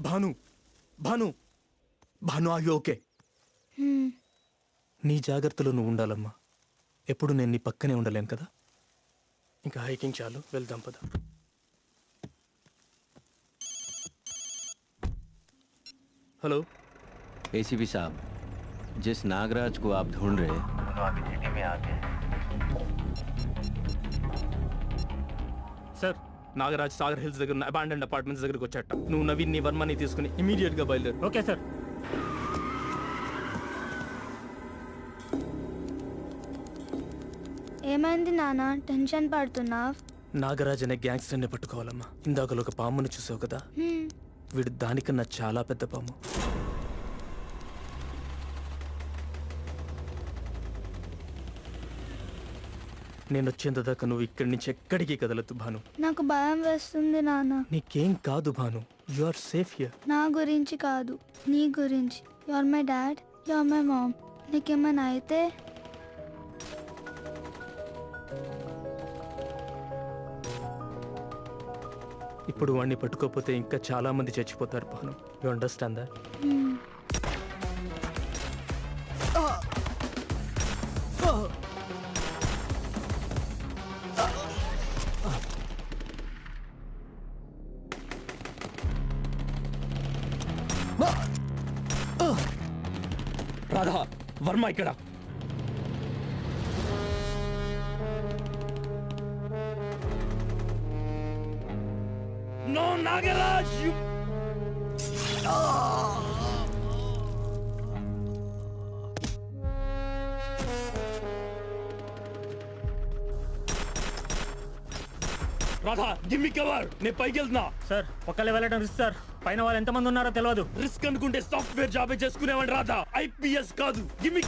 భాను భాను భాను ఆగి ఓకే హ్మ్. నీ జాగ్రత్తలో నువ్వు ఉండాలమ్మా ఎప్పుడు నేను నీ పక్కనే ఉండలేను కదా ఇంకా హైకింగ్ చాలు వెళ్దాం పద హలో एसीपी साहब जिस नागराज को आप ढूंढ रहे సార్ నాగరాజ్ సాగర్ హిల్స్ దగ్గర ఉన్న అబాండెంట్ అపార్ట్మెంట్స్ దగ్గరకు వచ్చాట. నువ్వు నవీన్ని వర్మని తీసుకుని ఇమీడియట్గా బయలుదేరు. Okay sir. ఏమైంది నాన్న? టెన్షన్ పడుతున్నావు? నాగరాజ్ అనే గ్యాంగ్స్టర్ని పట్టుకోవాలమ్మా. ఇందాకలో ఒక పామును చూసావు కదా? వీడు దానికన్నా చాలా పెద్ద పాము. నేను వచ్చేంత దాకా నువ్వు ఇక్కడి నుంచి ఎక్కడికి కదలద్దు భాను. నాకు భయం వేస్తుంది నాన్న. నీకేం కాదు Bhanu. You are safe here నా గురించి కాదు. నీ గురించి. You are my dad you are my mom నీకేమైనా అయితే ఇప్పుడు వాడిని పట్టుకోకపోతే ఇంకా చాలా మంది చచ్చిపోతారు Bhanu. You understand that Radha Varma ఇక్కడ. No Nagaraj Radha gimme cover. నేను పైకి వెళ్తున్నా. సార్ ఒక్కలే వెళ్ళడం రిస్క్ సార్. పైన వాళ్ళు ఎంతమంది ఉన్నారో తెలియదు రిస్క్ అనుకుంటే సాఫ్ట్వేర్ జాబ్ చేసుకునేవాడు రాదా ఐపీఎస్ కాదు. గివ్ మీ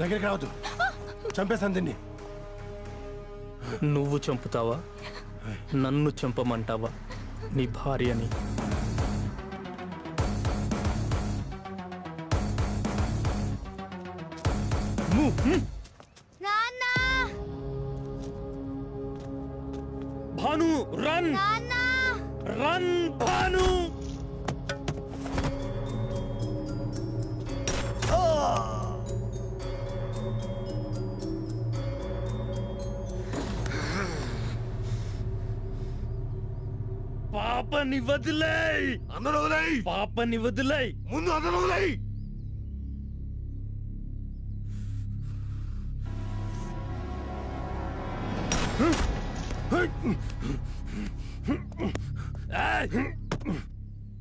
దగ్గరికి రావద్దు. చంపేశాను దీన్ని. నువ్వు చంపుతావా? నన్ను చంపమంటావా? నీ భార్యని. నాన్న! భాను రన్! నాన్న! రన్ భాను! పాపని వదిలేయ్. అందరూ వదిలేయ్. పాపని వదిలేయ్. ముందు అందరూ వదిలేయ్.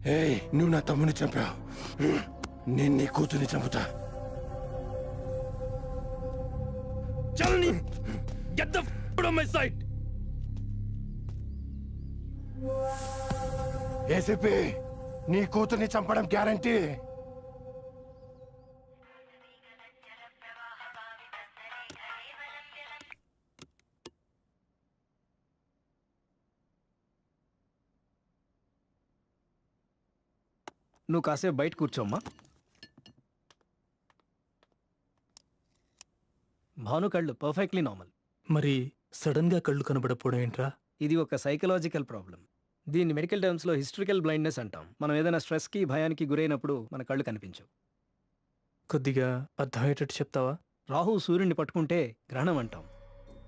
ఏయ్! నువ్వు నా తమ్ముని చంపావు. నేను నీ కూతుర్ని చంపుతా. చల్ నీ get the my sight ACP నీ కూతుర్ని చంపడం గ్యారంటీ. నువ్వు కాసేపు బయట కూర్చోమ్మా భాను కళ్ళు పర్ఫెక్ట్లీ నార్మల్ మరి సడన్గా కళ్ళు కనబడపోవడం ఏంట్రా? ఇది ఒక సైకలాజికల్ ప్రాబ్లం దీన్ని మెడికల్ టర్మ్స్లో హిస్టరికల్ బ్లైండ్నెస్ అంటాం. మనం ఏదైనా స్ట్రెస్కి భయానికి గురైనప్పుడు మన కళ్ళు కనిపించవు. కొద్దిగా అర్థమయ్యేటట్టు చెప్తావా? రాహు సూర్యుడిని పట్టుకుంటే గ్రహణం అంటాం.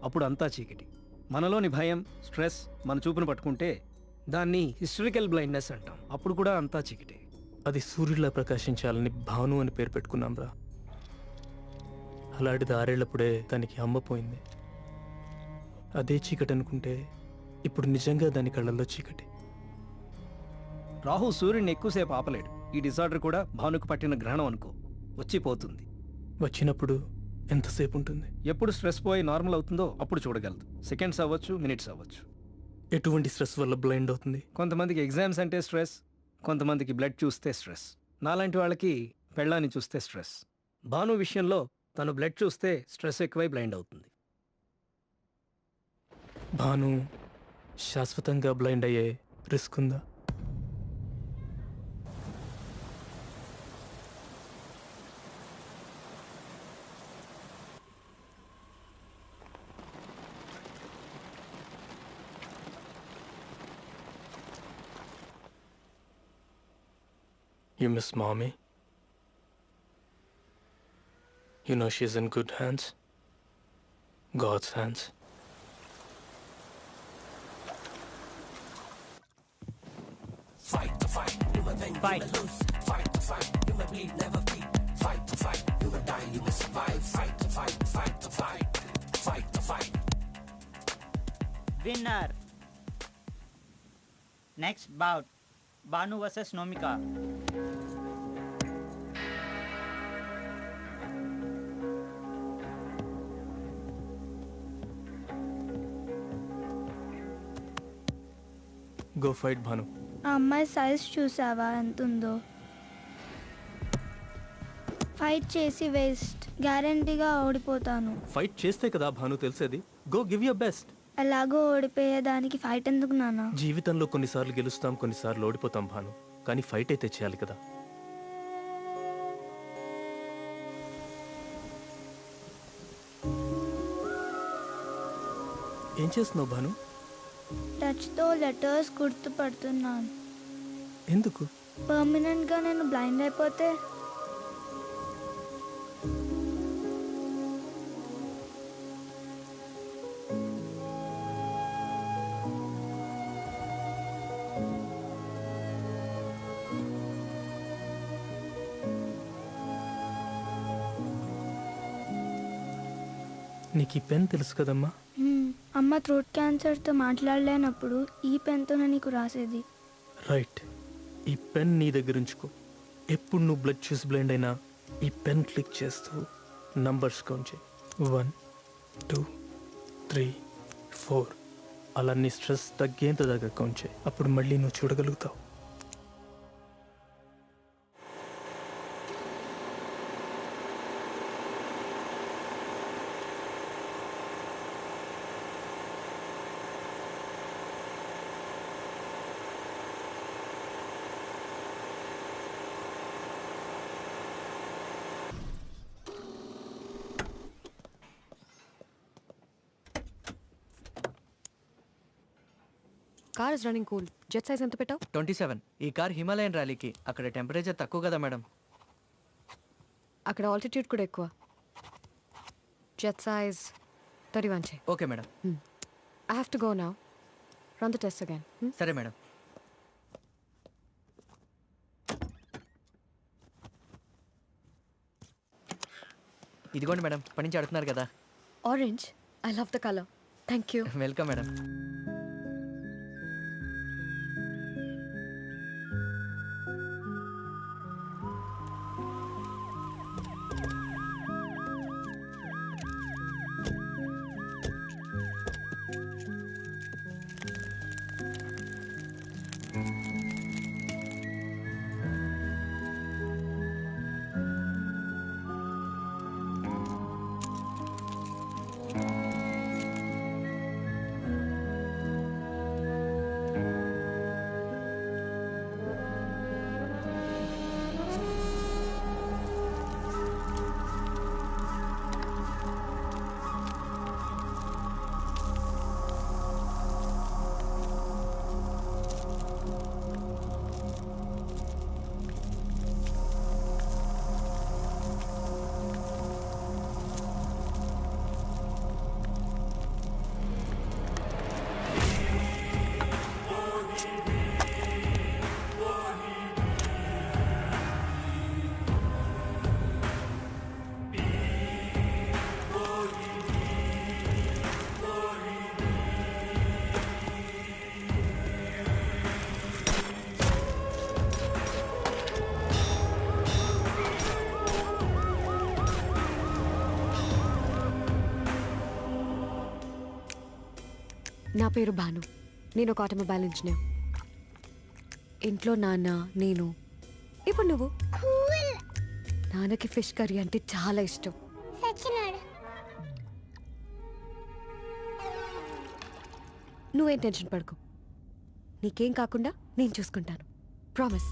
అప్పుడు అంతా చీకటి. మనలోని భయం స్ట్రెస్ మన చూపును పట్టుకుంటే దాన్ని హిస్టరికల్ బ్లైండ్నెస్ అంటాం. అప్పుడు కూడా అంతా చీకటి. అది సూర్యుడిలా ప్రకాశించాలని భాను అని పేరు పెట్టుకున్నాం రా. అలాంటిది ఆరేళ్ళప్పుడే దానికి అమ్మ పోయింది. అదే చీకటి అనుకుంటే ఇప్పుడు నిజంగా దాని కళ్ళల్లో చీకటి. రాహు సూర్యుడిని ఎక్కువసేపు ఆపలేడు. ఈ డిసార్డర్ కూడా భానుకు పట్టిన గ్రహణం అనుకో. వచ్చి పోతుంది. వచ్చినప్పుడు ఎంతసేపు ఉంటుంది? ఎప్పుడు స్ట్రెస్ పోయి నార్మల్ అవుతుందో అప్పుడు చూడగలదు. సెకండ్స్ అవ్వచ్చు మినిట్స్ అవ్వచ్చు. ఎటువంటి స్ట్రెస్ వల్ల బ్లైండ్ అవుతుంది? కొంతమందికి ఎగ్జామ్స్ అంటే స్ట్రెస్ కొంతమందికి బ్లడ్ చూస్తే స్ట్రెస్. నాలాంటి వాళ్ళకి పెళ్ళాన్ని చూస్తే స్ట్రెస్. భాను విషయంలో తను బ్లడ్ చూస్తే స్ట్రెస్ ఎక్కువై బ్లైండ్ అవుతుంది. భాను శాశ్వతంగా బ్లైండ్ అయ్యే రిస్క్ ఉందా You miss mommy? You know she's in good hands. God's hands. Fight. Fight to fight, you may bleed, never be. Fight to fight, you may die, you may survive. Fight to fight, fight to fight, fight to fight. Winner. Next bout, Banu versus Nomika. Go fight Banu. ఆ అమ్మాయి size చూసావా? ఎంత ఉందో fight చేసి waste గ్యారంటీగా ఓడిపోతాను. Fight చేస్తే కదా భాను తెలిసేది? గో గివ్ యువర్ బెస్ట్ ఎలాగో ఓడిపోయేదానికి ఫైట్ ఎందుకు నాన్న? జీవితంలో కొన్నిసార్లు గెలుస్తాం కొన్నిసార్లు ఓడిపోతాం భాను. కానీ ఫైట్ అయితే చేయాలి కదా. ఏం చేస్తున్నావు భాను? టచ్తో లెటర్స్ గుర్తుపడుతున్నాను. ఎందుకు? పర్మనెంట్గా నేను బ్లైండ్ అయిపోతే? నీకు ఈ పెన్ తెలుసు కదమ్మా? అమ్మ థ్రోట్ క్యాన్సర్తో మాట్లాడలేనప్పుడు ఈ పెన్తోనే నీకు రాసేది. రైట్. ఈ పెన్ నీ దగ్గర ఉంచుకో. ఎప్పుడు నువ్వు బ్లడ్ చూసి బ్లైండ్ అయినా ఈ పెన్ క్లిక్ చేస్తూ నంబర్స్ కౌంట్ చేయి. One two three four. అలా నీ స్ట్రెస్ తగ్గేంత దగ్గర కౌంట్ చేయి. అప్పుడు మళ్ళీ నువ్వు చూడగలుగుతావు. Car is running cool jet size ఎంత పెట్టావు? Twenty seven. ఈ కార్ హిమాలయన్ ర్యాలీకి. అక్కడ టెంపరేచర్ తక్కువ కదా మేడం. అక్కడ ఆల్టిట్యూడ్ కూడా ఎక్కువ. జెట్ సైజ్ థర్టీ వన్ చే okay madam. I have to go now run the test again సరే మేడం. ఇదిగోండి మేడం పని నుంచి అడుగుతున్నారు కదా. Orange I love the colour thank you welcome madam నా పేరు భాను. నేను ఒక ఆటోమొబైల్ ఇంజనీర్. ఇంట్లో నాన్న నేను. ఇప్పుడు నువ్వు? నాన్నకి ఫిష్ కర్రీ అంటే చాలా ఇష్టం. నువ్వేం టెన్షన్ పడుకో. నీకేం కాకుండా నేను చూసుకుంటాను. ప్రామిస్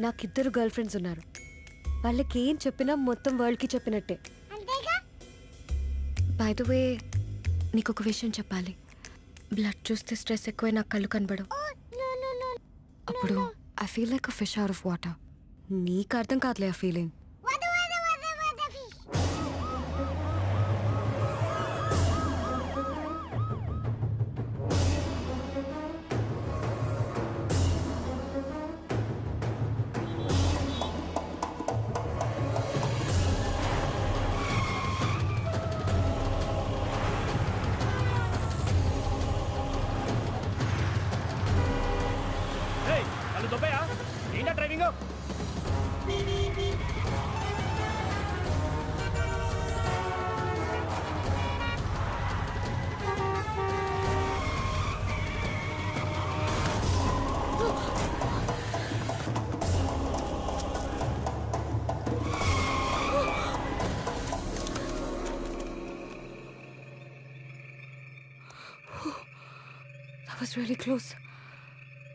నాకిద్దరు గర్ల్ ఫ్రెండ్స్ ఉన్నారు. వాళ్ళకి ఏం చెప్పినా మొత్తం వరల్డ్కి చెప్పినట్టే. బై ద వే నీకు ఒక విషయం చెప్పాలి. బ్లడ్ చూస్తే స్ట్రెస్ ఎక్కువై నాకు కళ్ళు కనబడు అప్పుడు I feel like a fish out of water నీకు అర్థం కాదులే ఆ ఫీలింగ్ was really close.